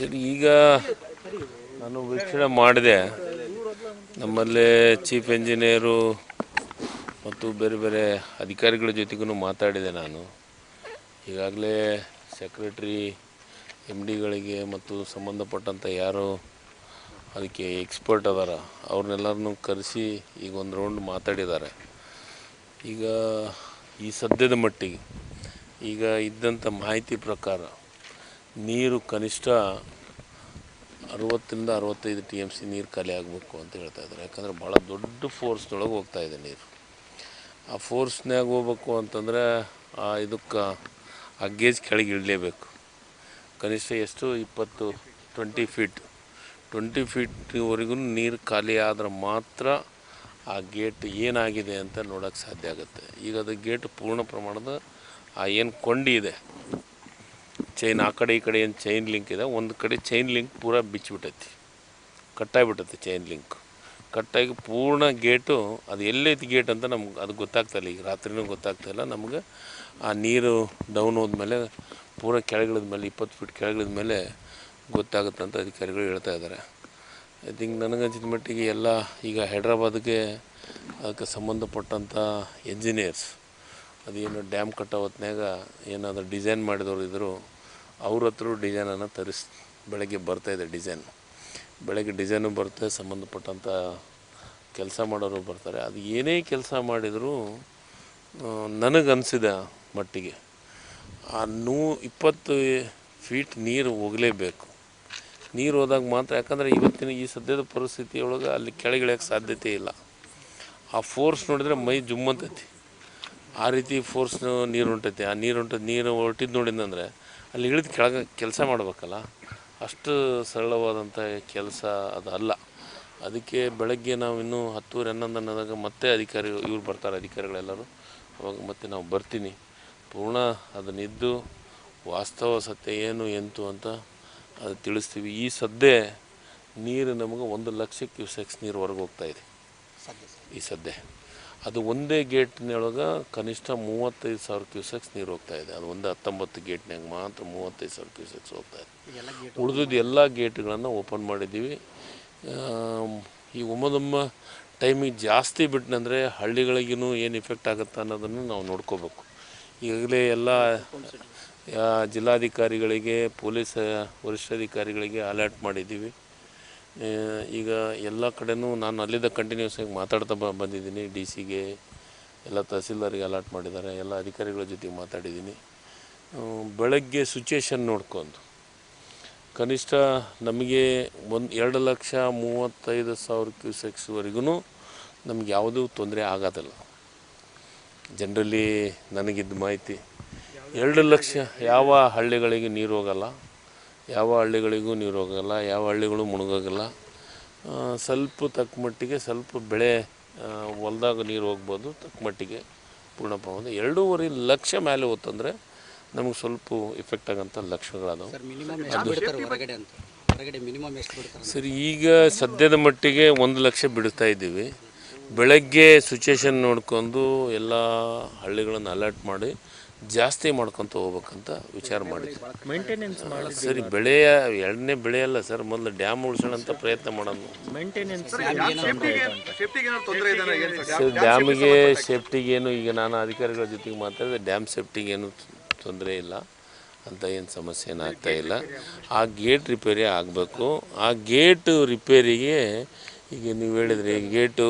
ಸರಿ, ಈಗ ನಾನು ವೀಕ್ಷಣೆ ಮಾಡಿದೆ. ನಮ್ಮಲ್ಲಿ ಚೀಫ್ ಇಂಜಿನಿಯರು ಮತ್ತು ಬೇರೆ ಬೇರೆ ಅಧಿಕಾರಿಗಳ ಜೊತೆಗೂ ಮಾತಾಡಿದೆ ನಾನು. ಈಗಾಗಲೇ ಸೆಕ್ರೆಟ್ರಿ ಎಂ ಡಿಗಳಿಗೆ ಮತ್ತು ಸಂಬಂಧಪಟ್ಟಂಥ ಯಾರು ಅದಕ್ಕೆ ಎಕ್ಸ್ಪರ್ಟ್ ಅದಾರ. ಅವ್ರನ್ನೆಲ್ಲರನ್ನೂ ಕರೆಸಿ ಈಗ ಒಂದು ರೌಂಡ್ ಮಾತಾಡಿದ್ದಾರೆ. ಈಗ ಈ ಸದ್ಯದ ಮಟ್ಟಿಗೆ ಈಗ ಇದ್ದಂಥ ಮಾಹಿತಿ ಪ್ರಕಾರ ನೀರು ಕನಿಷ್ಠ ಅರವತ್ತರಿಂದ ಅರವತ್ತೈದು ಟಿ ಎಂ ಸಿ ನೀರು ಖಾಲಿ ಆಗಬೇಕು ಅಂತ ಹೇಳ್ತಾ ಇದ್ದಾರೆ. ಯಾಕಂದರೆ ಭಾಳ ದೊಡ್ಡ ಫೋರ್ಸ್ನೊಳಗೆ ಹೋಗ್ತಾ ಇದೆ ನೀರು. ಆ ಫೋರ್ಸ್ನಾಗ ಹೋಗ್ಬೇಕು ಅಂತಂದರೆ ಆ ಇದಕ್ಕೆ ಆ ಗೇಜ್ ಕೆಳಗೆ ಇಳಲೇಬೇಕು. ಕನಿಷ್ಠ ಎಷ್ಟು? ಇಪ್ಪತ್ತು ಟ್ವೆಂಟಿ ಫೀಟ್ ಟ್ವೆಂಟಿ ಫೀಟ್ವರೆಗೂ ನೀರು ಖಾಲಿ ಆದ್ರೆ ಮಾತ್ರ ಆ ಗೇಟ್ ಏನಾಗಿದೆ ಅಂತ ನೋಡೋಕ್ಕೆ ಸಾಧ್ಯ ಆಗುತ್ತೆ. ಈಗ ಅದು ಗೇಟ್ ಪೂರ್ಣ ಪ್ರಮಾಣದ ಆ ಏನು ಕೊಂಡಿ ಇದೆ ಚೈನ್ ಆ ಕಡೆ ಈ ಕಡೆ ಏನು ಚೈನ್ ಲಿಂಕ್ ಇದೆ, ಒಂದು ಕಡೆ ಚೈನ್ ಲಿಂಕ್ ಪೂರ ಬಿಚ್ಚಿಬಿಟ್ಟೈತಿ. ಕಟ್ಟಾಗಿಬಿಟ್ಟೈತಿ ಚೈನ್ ಲಿಂಕ್ ಕಟ್ಟಾಗಿ ಪೂರ್ಣ ಗೇಟು ಅದು ಎಲ್ಲೈತಿ ಗೇಟ್ ಅಂತ ನಮ್ಗೆ ಅದು ಗೊತ್ತಾಗ್ತಾಯಿಲ್ಲ ಈಗ ರಾತ್ರಿನೂ ಗೊತ್ತಾಗ್ತಾಯಿಲ್ಲ ನಮ್ಗೆ ಆ ನೀರು ಡೌನ್ ಹೋದ್ಮೇಲೆ ಪೂರ ಕೆಳಗಿಳಿದ ಮೇಲೆ, ಇಪ್ಪತ್ತು ಫೀಟ್ ಕೆಳಗಿಳಿದ ಮೇಲೆ ಗೊತ್ತಾಗುತ್ತೆ ಅಂತ ಅಧಿಕಾರಿಗಳು ಹೇಳ್ತಾ ಇದ್ದಾರೆ. ಐ ಥಿಂಕ್ ನನಗನ್ಸಿದ ಮಟ್ಟಿಗೆ ಎಲ್ಲ ಈಗ ಹೈದ್ರಾಬಾದ್ಗೆ ಅದಕ್ಕೆ ಸಂಬಂಧಪಟ್ಟಂಥ ಎಂಜಿನಿಯರ್ಸ್ ಅದೇನು ಡ್ಯಾಮ್ ಕಟ್ಟೋ ಹೊತ್ನ್ಯಾಗ ಏನಾದರೂ ಡಿಸೈನ್ ಮಾಡಿದವರು ಇದ್ದರು ಅವ್ರ ಹತ್ರ ಡಿಸೈನನ್ನು ತರಿಸ್, ಬೆಳಗ್ಗೆ ಬರ್ತಾಯಿದೆ ಡಿಸೈನ್. ಬೆಳಗ್ಗೆ ಡಿಸೈನು ಬರುತ್ತೆ ಸಂಬಂಧಪಟ್ಟಂಥ ಕೆಲಸ ಮಾಡೋರು ಬರ್ತಾರೆ. ಅದು ಏನೇ ಕೆಲಸ ಮಾಡಿದರೂ ನನಗನ್ಸಿದ ಮಟ್ಟಿಗೆ ಆ ನೂ, ಇಪ್ಪತ್ತು ಫೀಟ್ ನೀರು ಹೋಗಲೇಬೇಕು. ನೀರು ಹೋದಾಗ ಮಾತ್ರ, ಯಾಕಂದರೆ ಇವತ್ತಿನ ಈ ಸದ್ಯದ ಪರಿಸ್ಥಿತಿಯೊಳಗೆ ಅಲ್ಲಿ ಕೆಳಗಿಳಿಯೋಕ್ಕೆ ಸಾಧ್ಯತೆ ಇಲ್ಲ. ಆ ಫೋರ್ಸ್ ನೋಡಿದರೆ ಮೈ ಜುಮ್ಮಂತೈತಿ. ಆ ರೀತಿ ಫೋರ್ಸ್ ನೀರು ಹೊಂಟೈತೆ ಆ ನೀರು ಹೊಂಟದ ನೀರು ಹೊರಟಿದ್ದು ನೋಡಿದಂದರೆ ಅಲ್ಲಿ ಇಳಿದು ಕೆಳಗೆ ಕೆಲಸ ಮಾಡಬೇಕಲ್ಲ ಅಷ್ಟು ಸರಳವಾದಂಥ ಕೆಲಸ ಅದು ಅಲ್ಲ ಅದಕ್ಕೆ ಬೆಳಗ್ಗೆ ನಾವು ಇನ್ನೂ ಹತ್ತೂವರೆ ಹನ್ನೊಂದು ಅನ್ನೋದಾಗ ಮತ್ತೆ ಅಧಿಕಾರಿ ಇವ್ರು ಬರ್ತಾರೆ ಅಧಿಕಾರಿಗಳೆಲ್ಲರೂ ಅವಾಗ ಮತ್ತೆ ನಾವು ಬರ್ತೀನಿ. ಪೂರ್ಣ ಅದನ್ನಿದ್ದು ವಾಸ್ತವ ಸತ್ಯ ಏನು ಎಂತು ಅಂತ ಅದು ತಿಳಿಸ್ತೀವಿ. ಈ ಸದ್ಯ ನೀರು ನಮಗೆ ಒಂದು ಲಕ್ಷ ಕ್ಯೂಸೆಕ್ಸ್ ನೀರು ಹೊರಗೆ ಹೋಗ್ತಾ ಇದೆ. ಈ ಸದ್ಯ ಅದು ಒಂದೇ ಗೇಟ್ನೊಳಗೆ ಕನಿಷ್ಠ ಮೂವತ್ತೈದು ಸಾವಿರ ಕ್ಯೂಸೆಕ್ಸ್ ನೀರು ಹೋಗ್ತಾ ಇದೆ. ಅದು ಒಂದು ಹತ್ತೊಂಬತ್ತು ಗೇಟ್ನಾಗ ಮಾತ್ರ ಮೂವತ್ತೈದು ಸಾವಿರ ಕ್ಯೂಸೆಕ್ಸ್ ಹೋಗ್ತಾ ಇದೆ. ಉಳಿದಿದ್ದು ಎಲ್ಲ ಗೇಟ್ಗಳನ್ನು ಓಪನ್ ಮಾಡಿದ್ದೀವಿ. ಈ ಒಮ್ಮದೊಮ್ಮ ಟೈಮಿಗೆ ಜಾಸ್ತಿ ಬಿಟ್ಟನಂದರೆ ಹಳ್ಳಿಗಳಿಗೂ ಏನು ಇಫೆಕ್ಟ್ ಆಗುತ್ತೆ ಅನ್ನೋದನ್ನು ನಾವು ನೋಡ್ಕೋಬೇಕು. ಈಗಲೇ ಎಲ್ಲ ಜಿಲ್ಲಾಧಿಕಾರಿಗಳಿಗೆ ಪೊಲೀಸ್ ವರಿಷ್ಠಾಧಿಕಾರಿಗಳಿಗೆ ಅಲರ್ಟ್ ಮಾಡಿದ್ದೀವಿ. ಈಗ ಎಲ್ಲ ಕಡೆನೂ ನಾನು ಅಲ್ಲಿದ್ದ ಕಂಟಿನ್ಯೂಸ್ ಆಗಿ ಮಾತಾಡ್ತಾ ಬಂದಿದ್ದೀನಿ ಡಿ ಸಿಗೆ ಎಲ್ಲ ತಹಸೀಲ್ದಾರಿಗೆ ಅಲಾಟ್ ಮಾಡಿದ್ದಾರೆ, ಎಲ್ಲ ಅಧಿಕಾರಿಗಳ ಜೊತೆ ಮಾತಾಡಿದ್ದೀನಿ. ಬೆಳಗ್ಗೆ ಸಿಚುಯೇಷನ್ ನೋಡ್ಕೊಂಡು ಕನಿಷ್ಠ ನಮಗೆ ಒಂದು ಎರಡು ಲಕ್ಷ ಮೂವತ್ತೈದು ಸಾವಿರ ಕ್ಯೂಸೆಕ್ಸ್ವರೆಗೂ ನಮ್ಗೆ ಯಾವುದೂ ತೊಂದರೆ ಆಗೋದಿಲ್ಲ. ಜನರಲಿ ನನಗಿದ್ದ ಮಾಹಿತಿ, ಎರಡು ಲಕ್ಷ ಯಾವ ಹಳ್ಳಿಗಳಿಗೆ ನೀರು ಹೋಗಲ್ಲ. ಯಾವ ಹಳ್ಳಿಗಳಿಗೂ ನೀರು ಹೋಗೋಲ್ಲ ಯಾವ ಹಳ್ಳಿಗಳು ಮುಳುಗೋಗಿಲ್ಲ. ಸ್ವಲ್ಪ ತಕ್ಕ ಮಟ್ಟಿಗೆ ಸ್ವಲ್ಪ ಬೆಳೆ ಹೊಲ್ದಾಗ ನೀರು ಹೋಗ್ಬೋದು ತಕ್ಕ ಮಟ್ಟಿಗೆ ಪೂರ್ಣ ಪ್ರಮಾಣದ. ಎರಡೂವರೆ ಲಕ್ಷ ಮೇಲೆ ಹೋತಂದರೆ ನಮಗೆ ಸ್ವಲ್ಪ ಇಫೆಕ್ಟ್ ಆಗೋಂಥ ಲಕ್ಷಣಗಳದಾವೆ ಸರ್ ಈಗ ಸದ್ಯದ ಮಟ್ಟಿಗೆ ಒಂದು ಲಕ್ಷ ಬಿಡ್ತಾ ಇದ್ದೀವಿ. ಬೆಳಗ್ಗೆ ಸಿಚುಯೇಷನ್ ನೋಡ್ಕೊಂಡು ಎಲ್ಲ ಹಳ್ಳಿಗಳನ್ನು ಅಲರ್ಟ್ ಮಾಡಿ ಜಾಸ್ತಿ ಮಾಡ್ಕೊತ ಹೋಗ್ಬೇಕಂತ ವಿಚಾರ ಮಾಡಿದ್ವಿ. ಮೇಂಟೆನೆನ್ಸ್ ಮಾಡಿ ಸರಿ ಬೆಳೆಯ ಎರಡನೇ ಬೆಳೆ ಅಲ್ಲ ಸರ್ ಮೊದಲು ಡ್ಯಾಮ್ ಉಳಿಸೋಣಂತ ಪ್ರಯತ್ನ ಮಾಡೋಣ. ಮೇಂಟೆನೆನ್ಸ್ ಸರ್ ಡ್ಯಾಮಿಗೆ ಸೇಫ್ಟಿಗೇನು ಈಗ ನಾನು ಅಧಿಕಾರಿಗಳ ಜೊತೆಗೆ ಮಾತಾಡಿದೆ ಡ್ಯಾಮ್ ಸೇಫ್ಟಿಗೇನು ತೊಂದರೆ ಇಲ್ಲ ಅಂತ ಏನು ಸಮಸ್ಯೆ ಏನಾಗ್ತಾ ಆಗ್ತಾ ಇಲ್ಲ. ಆ ಗೇಟ್ ರಿಪೇರಿ ಆಗಬೇಕು. ಆ ಗೇಟು ರಿಪೇರಿಗೆ ಈಗ ನೀವು ಹೇಳಿದ್ರಿ ಗೇಟು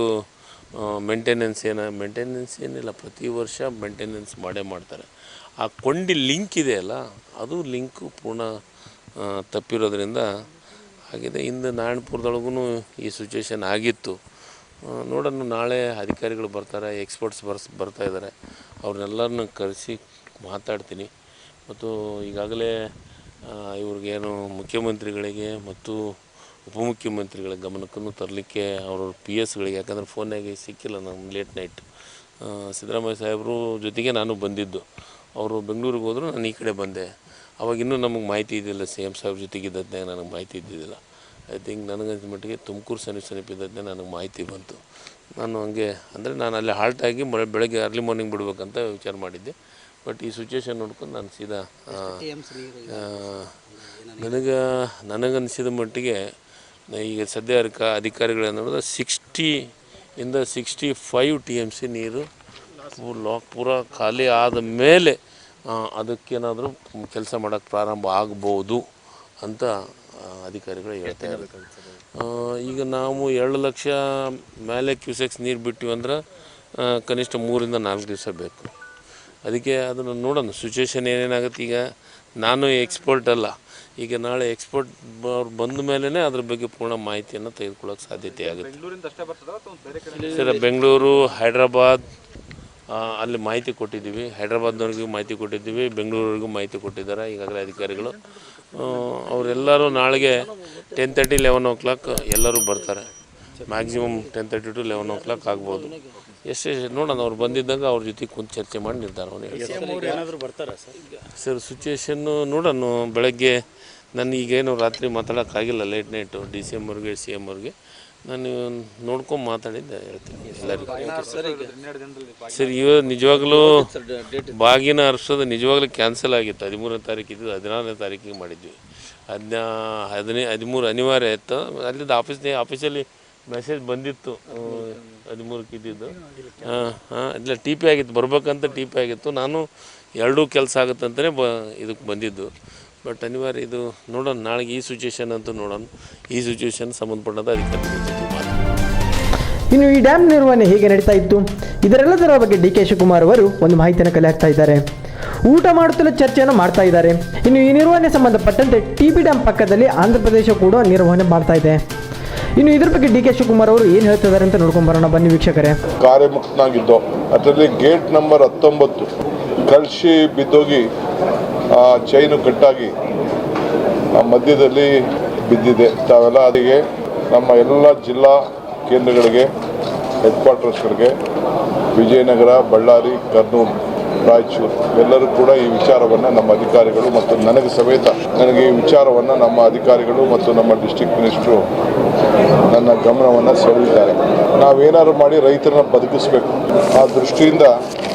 ಮೇಂಟೆನೆನ್ಸ್ ಏನು ಮೇಂಟೆನೆನ್ಸ್ ಏನಿಲ್ಲ ಪ್ರತಿ ವರ್ಷ ಮೇಂಟೆನೆನ್ಸ್ ಮಾಡೇ ಮಾಡ್ತಾರೆ. ಆ ಕೊಂಡಿ ಲಿಂಕ್ ಇದೆಯಲ್ಲ ಅದು ಲಿಂಕು ಪೂರ್ಣ ತಪ್ಪಿರೋದ್ರಿಂದ ಆಗಿದೆ. ಇಂದು ನಾರಾಯಣಪುರದೊಳಗೂ ಈ ಸಿಚುವೇಷನ್ ಆಗಿತ್ತು. ನೋಡೋಣ, ನಾಳೆ ಅಧಿಕಾರಿಗಳು ಬರ್ತಾರೆ ಎಕ್ಸ್ಪರ್ಟ್ಸ್ ಬರ್ಸ್, ಬರ್ತಾ ಇದ್ದಾರೆ. ಅವ್ರನ್ನೆಲ್ಲರನ್ನ ಕರೆಸಿ ಮಾತಾಡ್ತೀನಿ. ಮತ್ತು ಈಗಾಗಲೇ ಇವ್ರಿಗೇನು ಮುಖ್ಯಮಂತ್ರಿಗಳಿಗೆ ಮತ್ತು ಉಪಮುಖ್ಯಮಂತ್ರಿಗಳ ಗಮನಕ್ಕೂ ತರಲಿಕ್ಕೆ ಅವ್ರವ್ರ ಪಿ ಎಸ್ಗಳಿಗೆ ಯಾಕಂದ್ರೆ ಫೋನಾಗಿ ಸಿಕ್ಕಿಲ್ಲ ನಮ್ಮ ಲೇಟ್ ನೈಟ್ ಸಿದ್ದರಾಮಯ್ಯ ಸಾಹೇಬರು ಜೊತೆಗೆ ನಾನು ಬಂದಿದ್ದು. ಅವರು ಬೆಂಗಳೂರಿಗೆ ಹೋದ್ರು ನಾನು ಈ ಕಡೆ ಬಂದೆ. ಅವಾಗ ಇನ್ನೂ ನಮಗೆ ಮಾಹಿತಿ ಇದ್ದಿಲ್ಲ, ಸಿ ಎಂ ಸಾಹೇಬ್ ನನಗೆ ಮಾಹಿತಿ ಇದ್ದಿದ್ದಿಲ್ಲ. ಐ ಥಿಂಕ್ ನನಗಂತ ಮಟ್ಟಿಗೆ ತುಮಕೂರು ಸನಿ ಸಮೀಪ ಇದ್ದದ್ದೇ ನನಗೆ ಮಾಹಿತಿ ಬಂತು. ನಾನು ಹಂಗೆ, ಅಂದರೆ ನಾನು ಅಲ್ಲಿ ಹಾಲ್ಟ್ ಆಗಿ ಮಳೆ, ಬೆಳಗ್ಗೆ ಅರ್ಲಿ ಮಾರ್ನಿಂಗ್ ಬಿಡ್ಬೇಕಂತ ವಿಚಾರ ಮಾಡಿದ್ದೆ. ಬಟ್ ಈ ಸಿಚುವೇಶನ್ ನೋಡ್ಕೊಂಡು ನಾನು ಸೀದಾ. ನನಗೆ ನನಗನ್ನಿಸಿದ ಮಟ್ಟಿಗೆ ಈಗ ಸದ್ಯ ಅಧಿಕಾರಿಗಳೇನು ಸಿಕ್ಸ್ಟಿ ಇಂದ sixty five T M C ನೀರು ಲಾಕ್ ಪೂರ ಖಾಲಿ ಆದ ಮೇಲೆ ಅದಕ್ಕೇನಾದರೂ ಕೆಲಸ ಮಾಡೋಕ್ಕೆ ಪ್ರಾರಂಭ ಆಗ್ಬೋದು ಅಂತ ಅಧಿಕಾರಿಗಳು ಹೇಳ್ತಾ ಇದ್ದಾರೆ. ಈಗ ನಾವು ಎರಡು ಲಕ್ಷ ಮೇಲೆ ಕ್ಯೂಸೆಕ್ಸ್ ನೀರು ಬಿಟ್ಟಿವಿ ಅಂದ್ರೆ ಕನಿಷ್ಠ ಮೂರಿಂದ ನಾಲ್ಕು ದಿವಸ ಬೇಕು. ಅದಕ್ಕೆ ಅದನ್ನು ನೋಡೋಣ ಸಿಚುವೇಷನ್ ಏನೇನಾಗುತ್ತೆ. ಈಗ ನಾನು ಎಕ್ಸ್ಪರ್ಟ್ ಅಲ್ಲ. ಈಗ ನಾಳೆ ಎಕ್ಸ್ಪರ್ಟ್ ಅವ್ರು ಬಂದ ಮೇಲೇ ಅದ್ರ ಬಗ್ಗೆ ಪೂರ್ಣ ಮಾಹಿತಿಯನ್ನು ತೆಗೆದುಕೊಳ್ಳೋಕೆ ಸಾಧ್ಯತೆ ಆಗುತ್ತೆ. ಸರ್ ಬೆಂಗಳೂರು ಹೈದ್ರಾಬಾದ್ ಅಲ್ಲಿ ಮಾಹಿತಿ ಕೊಟ್ಟಿದ್ದೀವಿ. ಹೈದ್ರಾಬಾದ್ನವ್ರಿಗೂ ಮಾಹಿತಿ ಕೊಟ್ಟಿದ್ದೀವಿ. ಬೆಂಗಳೂರಿಗೂ ಮಾಹಿತಿ ಕೊಟ್ಟಿದ್ದಾರೆ. ಈಗಾಗಲೇ ಅಧಿಕಾರಿಗಳು. ಅವರೆಲ್ಲರೂ ನಾಳೆಗೆ ten thirty eleven o'clock ಎಲ್ಲರೂ ಬರ್ತಾರೆ. Maximum ten thirty to eleven o'clock ಆಗ್ಬೋದು ಎಷ್ಟು ನೋಡೋಣ. ಅವ್ರು ಬಂದಿದ್ದಾಗ ಅವ್ರ ಜೊತೆ ಕುಂತು ಚರ್ಚೆ ಮಾಡಿ ನಿರ್ಧಾರವನ್ನು ಸರ್? ಸರ್ ಸಿಚುವೇಶನ್ನು ನೋಡೋಣ. ಬೆಳಗ್ಗೆ ನಾನು ಈಗೇನು ರಾತ್ರಿ ಮಾತಾಡೋಕ್ಕಾಗಿಲ್ಲ. Late night D C M ಅವ್ರಿಗೆ ಸಿ ಎಂ ಅವ್ರಿಗೆ. ನಾನು ನೋಡ್ಕೊಂಡು ಮಾತಾಡಿದ್ದೆ ಹೇಳ್ತೀನಿ ಎಲ್ಲರಿಗೂ. ಸರ್ ಇವ ನಿಜವಾಗ್ಲೂ ಬಾಗಿನ ಅರ್ಸೋದು ನಿಜವಾಗ್ಲೂ ಕ್ಯಾನ್ಸಲ್ ಆಗಿತ್ತು. ಹದಿಮೂರನೇ ತಾರೀಕು ಇದ್ದು ಹದಿನಾರನೇ ತಾರೀಕಿಗೆ ಮಾಡಿದ್ವಿ. ಹದಿನಾ ಹದಿನೈ ಹದಿಮೂರು ಅನಿವಾರ್ಯ ಇತ್ತು. ಅಲ್ಲಿದ್ದ ಆಫೀಸ್ನೇ ಆಫೀಸಲ್ಲಿ ಮೆಸೇಜ್ ಬಂದಿತ್ತು. ಹದಿಮೂರಕ್ಕೆ ಇದ್ದಿದ್ದು. ಹಾಂ ಹಾಂ ಇಲ್ಲ ಟಿ ಪಿ ಆಗಿತ್ತು. ಬರ್ಬೇಕಂತ ಟಿ ಪಿ ಆಗಿತ್ತು. ನಾನು ಎರಡೂ ಕೆಲಸ ಆಗುತ್ತಂತಲೇ ಬ ಇದಕ್ಕೆ ಬಂದಿದ್ದು. ಬಟ್ ಅನಿವಾರ್ಯ ಇದು ನೋಡೋಣ. ನಾಳೆಗೆ ಈ ಸಿಚುವೇಶನ್ ಅಂತೂ ನೋಡೋಣ. ಈ ಸಿಚುವೇಶನ್ ಸಂಬಂಧಪಟ್ಟಂಥ ಅಧಿಕಾರಿಗಳ ಜೊತೆ ಮಾತಾಡೋಣ. ಇನ್ನು ಈ ಡ್ಯಾಮ್ ನಿರ್ವಹಣೆ ಹೇಗೆ ನಡೀತಾ ಇತ್ತು? ಇದರೆಲ್ಲದರ ಬಗ್ಗೆ ಡಿ ಕೆ ಶಿವಕುಮಾರ್ ಅವರು ಒಂದು ಮಾಹಿತಿಯನ್ನು ಕಲೆ ಹಾಕ್ತಾ ಇದ್ದಾರೆ. ಊಟ ಮಾಡುತ್ತಲೇ ಚರ್ಚೆಯನ್ನು ಮಾಡ್ತಾ ಇದ್ದಾರೆ. ಇನ್ನು ಈ ನಿರ್ವಹಣೆ ಸಂಬಂಧಪಟ್ಟಂತೆ ಟಿ ಬಿ ಡ್ಯಾಮ್ ಪಕ್ಕದಲ್ಲಿ ಆಂಧ್ರ ಪ್ರದೇಶ ಕೂಡ ನಿರ್ವಹಣೆ ಮಾಡ್ತಾ ಇದೆ. ಇನ್ನು ಇದ್ರ ಬಗ್ಗೆ ಡಿ ಕೆ ಶಿವಕುಮಾರ್ ಅವರು ಏನು ಹೇಳ್ತಿದ್ದಾರೆ ಅಂತ ನೋಡ್ಕೊಂಡ್ ಬರೋಣ. ಬನ್ನಿ ವೀಕ್ಷಕರೇ. ಕಾರ್ಯಮುಕ್ತನಾಗಿದ್ದೋ ಅದರಲ್ಲಿ ಗೇಟ್ ನಂಬರ್ ಹತ್ತೊಂಬತ್ತು. ಕಳಶಿ ಬಿದ್ದೋಗಿ ಆ ಚೈನು ಕಟ್ಟಾಗಿ ಆ ಮಧ್ಯದಲ್ಲಿ ಬಿದ್ದಿದೆ. ತಾವೆಲ್ಲ ಅದಕ್ಕೆ ನಮ್ಮ ಎಲ್ಲ ಜಿಲ್ಲಾ ಕೇಂದ್ರಗಳಿಗೆ ಹೆಡ್ ಕ್ವಾರ್ಟರ್ಸ್ಗಳಿಗೆ ವಿಜಯನಗರ, ಬಳ್ಳಾರಿ, ಕರ್ನೂಲು, ರಾಯಚೂರು, ಎಲ್ಲರೂ ಕೂಡ ಈ ವಿಚಾರವನ್ನು ನಮ್ಮ ಅಧಿಕಾರಿಗಳು ಮತ್ತು ನನಗೆ ಸಮೇತ ನನಗೆ ಈ ವಿಚಾರವನ್ನು ನಮ್ಮ ಅಧಿಕಾರಿಗಳು ಮತ್ತು ನಮ್ಮ ಡಿಸ್ಟಿಕ್ ಮಿನಿಸ್ಟ್ರು ನನ್ನ ಗಮನವನ್ನು ಸೆಳೆದಿದ್ದಾರೆ. ನಾವೇನಾದ್ರು ಮಾಡಿ ರೈತರನ್ನ ಬದುಕಿಸ್ಬೇಕು. ಆ ದೃಷ್ಟಿಯಿಂದ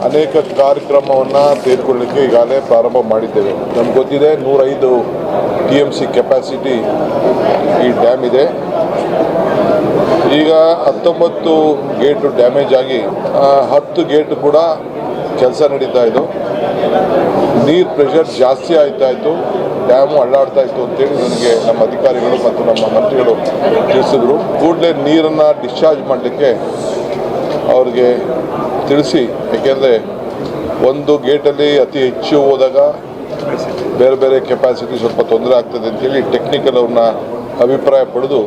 ಅನೇಕ ಕಾರ್ಯಕ್ರಮವನ್ನು ತೆಗೆದುಕೊಳ್ಳಲಿಕ್ಕೆ ಈಗಾಗಲೇ ಪ್ರಾರಂಭ ಮಾಡಿದ್ದೇವೆ. ನಮ್ಗೆ ಗೊತ್ತಿದೆ ನೂರೈದು ಟಿ ಎಂ ಸಿ ಕೆಪಾಸಿಟಿ ಈ ಡ್ಯಾಮ್ ಇದೆ. ಈಗ ಹತ್ತೊಂಬತ್ತು ಗೇಟು ಡ್ಯಾಮೇಜ್ ಆಗಿ ಹತ್ತು ಗೇಟು ಕೂಡ ಕೆಲಸ ನಡೀತಾ ಇದ್ದು, ನೀರು ಪ್ರೆಷರ್ ಜಾಸ್ತಿ ಆಯ್ತಾ ಇತ್ತು ಡ್ಯಾಮು ಅಳ್ಳಾಡ್ತಾ ಇತ್ತು ಅಂತೇಳಿ ನನಗೆ ನಮ್ಮ ಅಧಿಕಾರಿಗಳು ಮತ್ತು ನಮ್ಮ ಮಂತ್ರಿಗಳು ತಿಳಿಸಿದ್ರು. ಕೂಡಲೇ ನೀರನ್ನು ಡಿಸ್ಚಾರ್ಜ್ ಮಾಡಲಿಕ್ಕೆ ಅವ್ರಿಗೆ ತಿಳಿಸಿ, ಏಕೆಂದರೆ ಒಂದು ಗೇಟಲ್ಲಿ ಅತಿ ಹೆಚ್ಚು ಹೋದಾಗ ಬೇರೆ ಬೇರೆ ಕೆಪಾಸಿಟಿ ಸ್ವಲ್ಪ ತೊಂದರೆ ಆಗ್ತದೆ ಅಂತೇಳಿ ಟೆಕ್ನಿಕಲ್ ಅವ್ರನ್ನ ಅಭಿಪ್ರಾಯ ಪಡೆದು